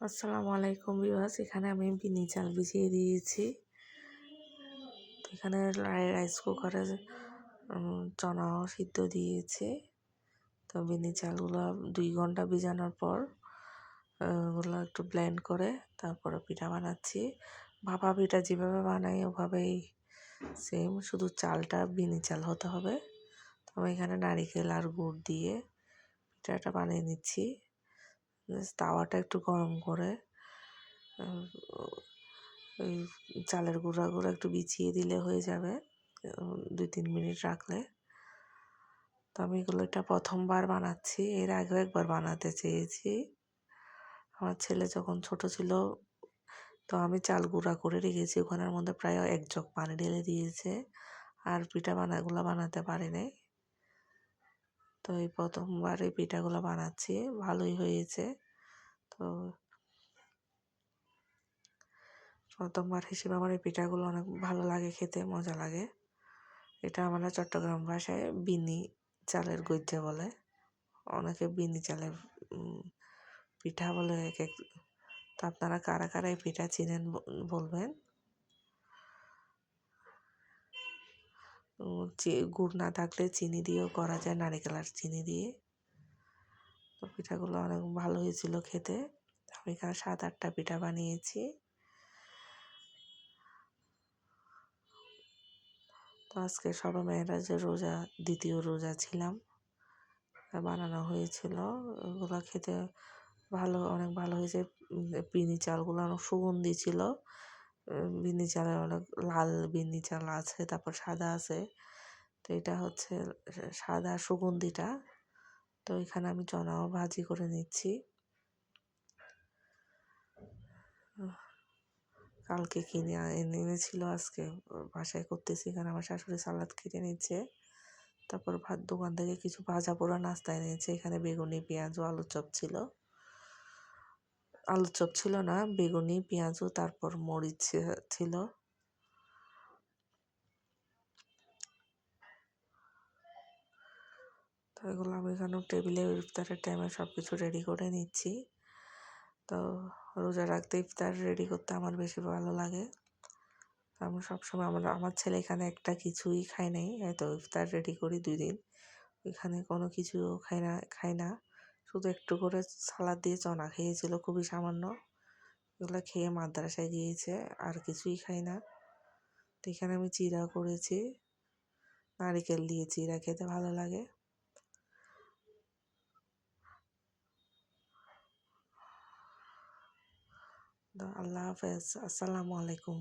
আসসালামু আলাইকুম বিবাস এখানে আমি বিনি চাল বিছিয়ে দিয়েছি। এখানে রাইস কুকারে চনাও সিদ্ধ দিয়েছি। তো বিনি চালগুলো দুই ঘণ্টা ভিজানোর পর, ওগুলো একটু ব্লেন্ড করে তারপরে পিঠা বানাচ্ছি। ভাপা পিঠা যেভাবে বানাই ওভাবেই সেম শুধু চালটা বিনি চাল হতে হবে। তো আমি এখানে নারিকেল আর গুড় দিয়ে পিঠাটা বানিয়ে নিচ্ছি। তাওয়াটা একটু গরম করে ওই চালের গুঁড়াগুলো একটু বিছিয়ে দিলে হয়ে যাবে দুই তিন মিনিট রাখলে। তো আমি এগুলো এটা প্রথমবার বানাচ্ছি, এর আগেও একবার বানাতে চেয়েছি। আমার ছেলে যখন ছোট ছিল, তো আমি চাল গুঁড়া করে রেখেছি, ওখানের মধ্যে প্রায় এক জগ পানি ঢেলে দিয়েছে, আর পিঠা বানাগুলো বানাতে পারিনি। তো এই প্রথমবার এই পিঠাগুলো বানাচ্ছি, ভালোই হয়েছে। তো প্রথমবার হিসেবে আমার এই পিঠাগুলো অনেক ভালো লাগে, খেতে মজা লাগে। এটা আমরা চট্টগ্রাম ভাষায় বিনি চালের গজ্জা বলে। অনেকে বিনি চালের পিঠা বলে এক এক, তো আপনারা কারা কারা এই পিঠা চিনেন বলবেন। গুড় না থাকলে চিনি দিয়েও করা যায়, নারিকেল আর চিনি দিয়ে। তো পিঠাগুলো অনেক ভালো হয়েছিল খেতে। আমি এখানে সাত আটটা পিঠা বানিয়েছি। তো আজকে সবাই মেয়েরা যে রোজা, দ্বিতীয় রোজা ছিলাম বানানো হয়েছিল। ওগুলো খেতে ভালো, অনেক ভালো হয়েছে। পিনি চালগুলো অনেক সুগন্ধি ছিল। বিনি চালে অনেক লাল বিনি চাল আছে, তারপর সাদা আছে। তো এটা হচ্ছে সাদা সুগন্ধিটা। তো এখানে আমি চনাও ভাজি করে নিচ্ছি। কালকে কিনে এনে, এনেছিল আজকে, বাসায় করতেছি এখানে আমার শাশুড়ি সালাদ কেটে নিচ্ছে। তারপর ভাত দোকান থেকে কিছু ভাজা পোড়া নাস্তা এনেছে। এখানে বেগুনি পেঁয়াজ ও আলুর চপ ছিল। আলুর চপ ছিল না, বেগুনি পেঁয়াজও তারপর মরিচ ছিল। তো এগুলো আমি এখানে টেবিলে ইফতারের টাইমে সব কিছু রেডি করে নিচ্ছি। তো রোজা রাখতে ইফতার রেডি করতে আমার বেশি ভালো লাগে। আমি সবসময় আমার আমার ছেলে এখানে একটা কিছুই খায় নাই হয়তো ইফতার রেডি করি দুই দিন। এখানে কোনো কিছু খাই না খাই না। শুধু একটু করে সালাদ দিয়ে চনা খেয়েছিল, খুবই সামান্য। এগুলো খেয়ে মাদ্রাসায় গিয়েছে, আর কিছুই খাই না। তো এখানে আমি চিরা করেছি, নারিকেল দিয়ে চিরা খেতে ভালো লাগে। আল্লাহ হাফেজ, আসসালামু আলাইকুম।